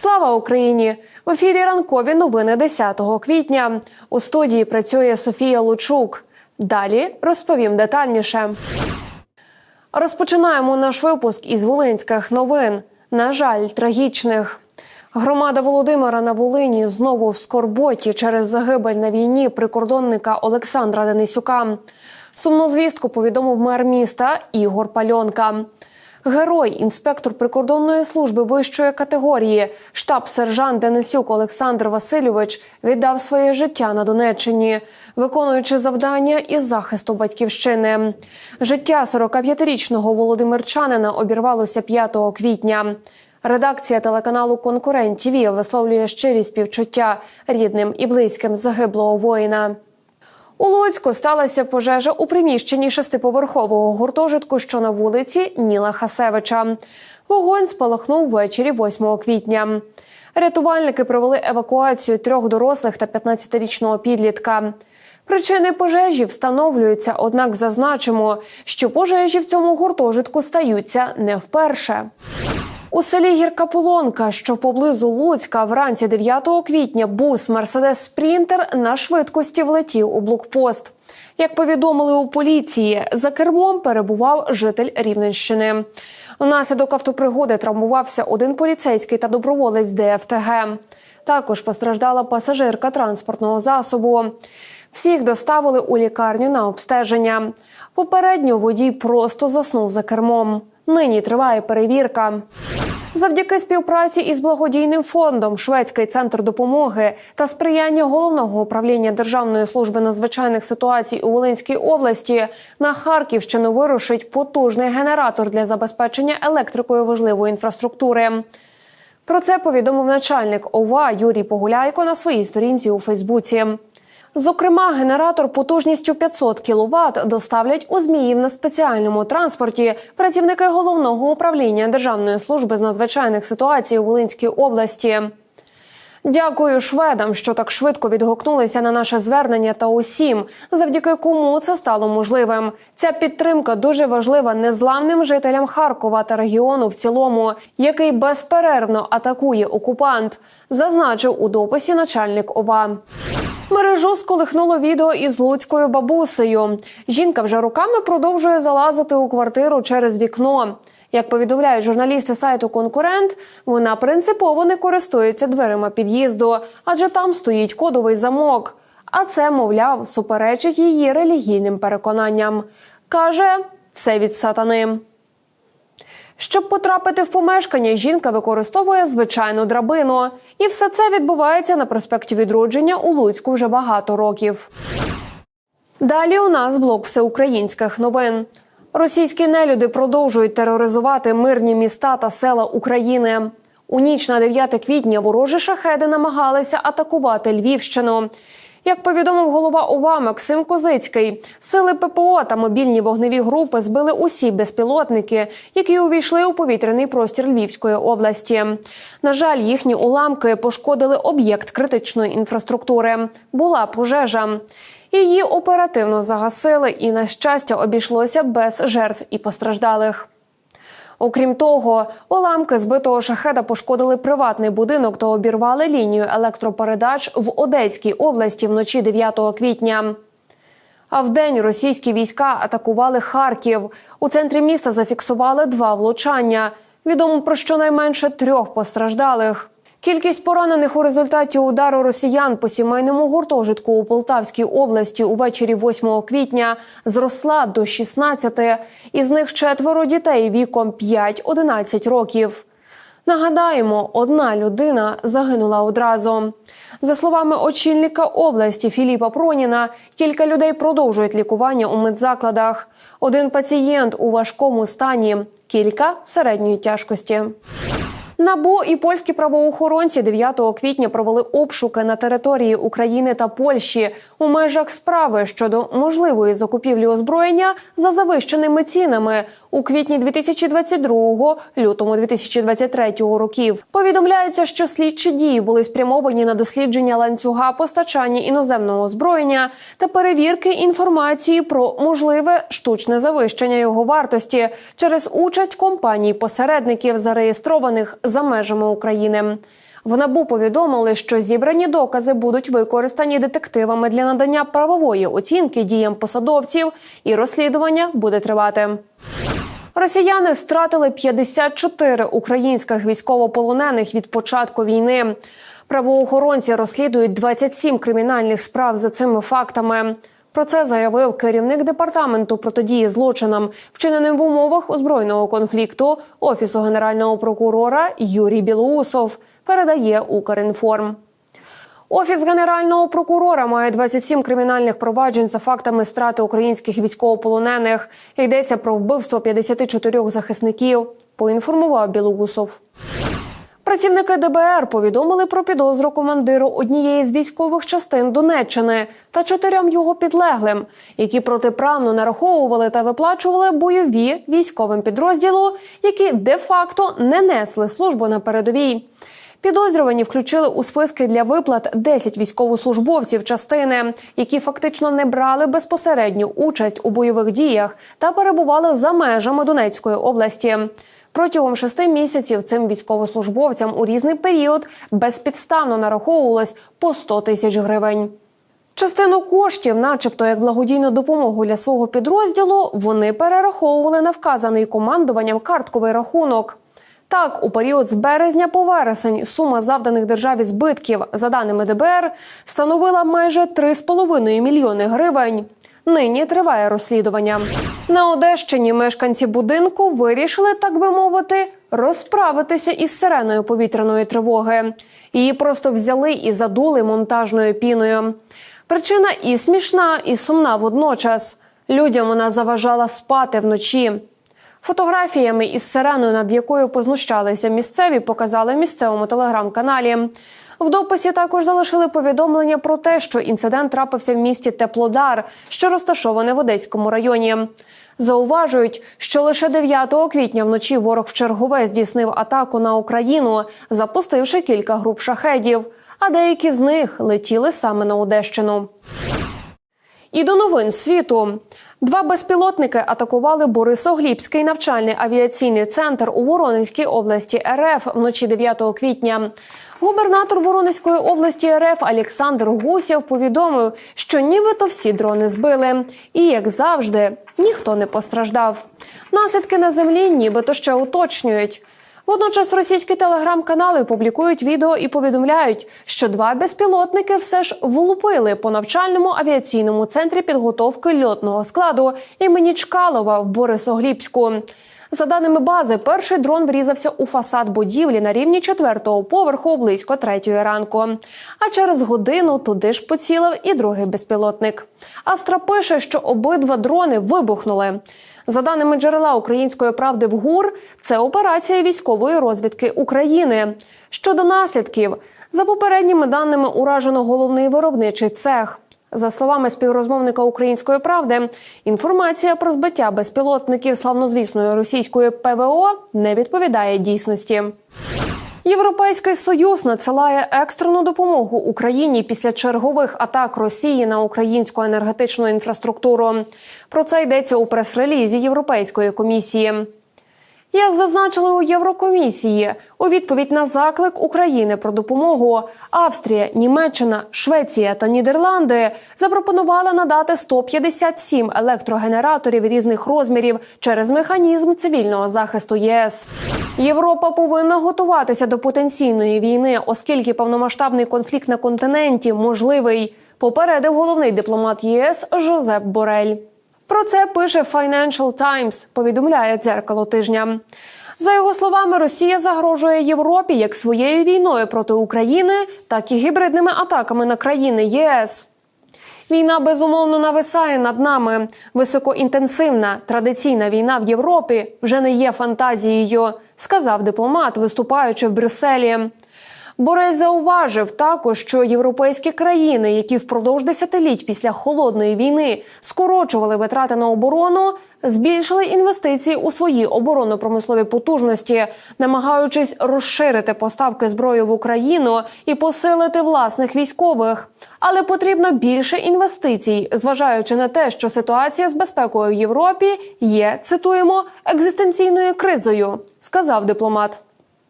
Слава Україні! В ефірі ранкові новини 10 квітня. У студії працює Софія Лучук. Далі розповім детальніше. Розпочинаємо наш випуск із волинських новин. На жаль, трагічних. Громада Володимира на Волині знову в скорботі через загибель на війні прикордонника Олександра Денисюка. Сумну звістку повідомив мер міста Ігор Пальонка. Герой, інспектор прикордонної служби вищої категорії, штаб-сержант Денисюк Олександр Васильович віддав своє життя на Донеччині, виконуючи завдання із захисту батьківщини. Життя 45-річного володимирчанина обірвалося 5 квітня. Редакція телеканалу Конкурент ТВ висловлює щирі співчуття рідним і близьким загиблого воїна. У Луцьку сталася пожежа у приміщенні шестиповерхового гуртожитку, що на вулиці Ніла Хасевича. Вогонь спалахнув ввечері 8 квітня. Рятувальники провели евакуацію трьох дорослих та 15-річного підлітка. Причини пожежі встановлюються, однак зазначимо, що пожежі в цьому гуртожитку стаються не вперше. У селі Гірка Полонка, що поблизу Луцька, вранці 9 квітня бус Мерседес Спрінтер на швидкості влетів у блокпост. Як повідомили у поліції, за кермом перебував житель Рівненщини. Внаслідок автопригоди травмувався один поліцейський та доброволець ДФТГ. Також постраждала пасажирка транспортного засобу. Всіх доставили у лікарню на обстеження. Попередньо водій просто заснув за кермом. Нині триває перевірка. Завдяки співпраці із благодійним фондом Шведський центр допомоги та сприяння головного управління Державної служби надзвичайних ситуацій у Волинській області на Харківщину вирушить потужний генератор для забезпечення електрикою важливої інфраструктури. Про це повідомив начальник ОВА Юрій Погуляйко на своїй сторінці у Фейсбуці. Зокрема, генератор потужністю 500 кВт доставлять у Зміїв на спеціальному транспорті працівники головного управління Державної служби з надзвичайних ситуацій у Волинській області. Дякую шведам, що так швидко відгукнулися на наше звернення та усім, завдяки кому це стало можливим. Ця підтримка дуже важлива незламним жителям Харкова та регіону в цілому, який безперервно атакує окупант, зазначив у дописі начальник ОВА. Мережу сколихнуло відео із луцькою бабусею. Жінка вже руками продовжує залазити у квартиру через вікно. Як повідомляють журналісти сайту Конкурент, вона принципово не користується дверима під'їзду, адже там стоїть кодовий замок. А це, мовляв, суперечить її релігійним переконанням. Каже, це від сатани. Щоб потрапити в помешкання, жінка використовує звичайну драбину, і все це відбувається на проспекті відродження у Луцьку вже багато років. Далі у нас блок всеукраїнських новин. Російські нелюди продовжують тероризувати мирні міста та села України. У ніч на 9 квітня ворожі шахеди намагалися атакувати Львівщину. Як повідомив голова ОВА Максим Козицький, сили ППО та мобільні вогневі групи збили усі безпілотники, які увійшли у повітряний простір Львівської області. На жаль, їхні уламки пошкодили об'єкт критичної інфраструктури. Була пожежа. Її оперативно загасили, і на щастя обійшлося без жертв і постраждалих. Окрім того, уламки збитого шахеда пошкодили приватний будинок та обірвали лінію електропередач в Одеській області вночі 9 квітня. А вдень російські війська атакували Харків. У центрі міста зафіксували два влучання. Відомо про щонайменше трьох постраждалих. Кількість поранених у результаті удару росіян по сімейному гуртожитку у Полтавській області увечері 8 квітня зросла до 16. Із них четверо дітей віком 5-11 років. Нагадаємо, одна людина загинула одразу. За словами очільника області Філіпа Проніна, кілька людей продовжують лікування у медзакладах. Один пацієнт у важкому стані, кілька в середньої тяжкості. НАБУ і польські правоохоронці 9 квітня провели обшуки на території України та Польщі у межах справи щодо можливої закупівлі озброєння за завищеними цінами у квітні 2022 лютому 2023 років. Повідомляється, що слідчі дії були спрямовані на дослідження ланцюга постачання іноземного озброєння та перевірки інформації про можливе штучне завищення його вартості через участь компаній посередників, зареєстрованих за межами України. В НАБУ повідомили, що зібрані докази будуть використані детективами для надання правової оцінки діям посадовців, і розслідування буде тривати. Росіяни стратили 54 українських військовополонених від початку війни. Правоохоронці розслідують 27 кримінальних справ за цими фактами. Про це заявив керівник департаменту протидії злочинам, вчиненим в умовах озброєного конфлікту офісу генерального прокурора Юрій Білоусов. Передає Укрінформ. Офіс генерального прокурора має 27 кримінальних проваджень за фактами страти українських військовополонених. Йдеться про вбивство 54 захисників. Поінформував Білоусов. Працівники ДБР повідомили про підозру командиру однієї з військових частин Донеччини та чотирьом його підлеглим, які протиправно нараховували та виплачували бойові військовим підрозділу, які де-факто не несли службу на передовій. Підозрювані включили у списки для виплат 10 військовослужбовців частини, які фактично не брали безпосередню участь у бойових діях та перебували за межами Донецької області. Протягом шести місяців цим військовослужбовцям у різний період безпідставно нараховувалось по 100 тисяч гривень. Частину коштів, начебто як благодійну допомогу для свого підрозділу, вони перераховували на вказаний командуванням картковий рахунок. Так, у період з березня по вересень сума завданих державі збитків, за даними ДБР, становила майже 3,5 мільйони гривень. Нині триває розслідування. На Одещині мешканці будинку вирішили, так би мовити, розправитися із сиреною повітряної тривоги. Її просто взяли і задули монтажною піною. Причина і смішна, і сумна водночас. Людям вона заважала спати вночі. Фотографіями із сиреною, над якою познущалися місцеві, показали місцевому телеграм-каналі. В дописі також залишили повідомлення про те, що інцидент трапився в місті Теплодар, що розташоване в Одеському районі. Зауважують, що лише 9 квітня вночі ворог в чергове здійснив атаку на Україну, запустивши кілька груп шахедів. А деякі з них летіли саме на Одещину. І до новин світу. Два безпілотники атакували Борисоглібський навчальний авіаційний центр у Воронезькій області РФ вночі 9 квітня. Губернатор Воронезької області РФ Олександр Гусєв повідомив, що нібито всі дрони збили, і як завжди, ніхто не постраждав. Наслідки на землі нібито ще уточнюють. Водночас російські телеграм-канали публікують відео і повідомляють, що два безпілотники все ж влупили по навчальному авіаційному центрі підготовки льотного складу імені Чкалова в Борисоглібську. За даними бази, перший дрон врізався у фасад будівлі на рівні четвертого поверху близько третьої ранку. А через годину туди ж поцілив і другий безпілотник. Астра пише, що обидва дрони вибухнули. За даними джерела української правди в ГУР, це операція військової розвідки України. Щодо наслідків, за попередніми даними уражено головний виробничий цех. За словами співрозмовника української правди, інформація про збиття безпілотників славнозвісної російської ПВО не відповідає дійсності. Європейський союз надсилає екстрену допомогу Україні після чергових атак Росії на українську енергетичну інфраструктуру. Про це йдеться у прес-релізі Європейської комісії. Як зазначили у Єврокомісії, у відповідь на заклик України про допомогу Австрія, Німеччина, Швеція та Нідерланди запропонували надати 157 електрогенераторів різних розмірів через механізм цивільного захисту єС. Європа повинна готуватися до потенційної війни, оскільки повномасштабний конфлікт на континенті можливий. Попередив головний дипломат ЄС Жозеп Борель. Про це пише Financial Times, повідомляє дзеркало тижня. За його словами, Росія загрожує Європі як своєю війною проти України, так і гібридними атаками на країни ЄС. Війна безумовно нависає над нами. Високоінтенсивна традиційна війна в Європі вже не є фантазією, сказав дипломат, виступаючи в Брюсселі. Борель зауважив також, що європейські країни, які впродовж десятиліть після холодної війни скорочували витрати на оборону, збільшили інвестиції у свої оборонно-промислові потужності, намагаючись розширити поставки зброї в Україну і посилити власних військових. Але потрібно більше інвестицій, зважаючи на те, що ситуація з безпекою в Європі є цитуємо екзистенційною кризою, сказав дипломат.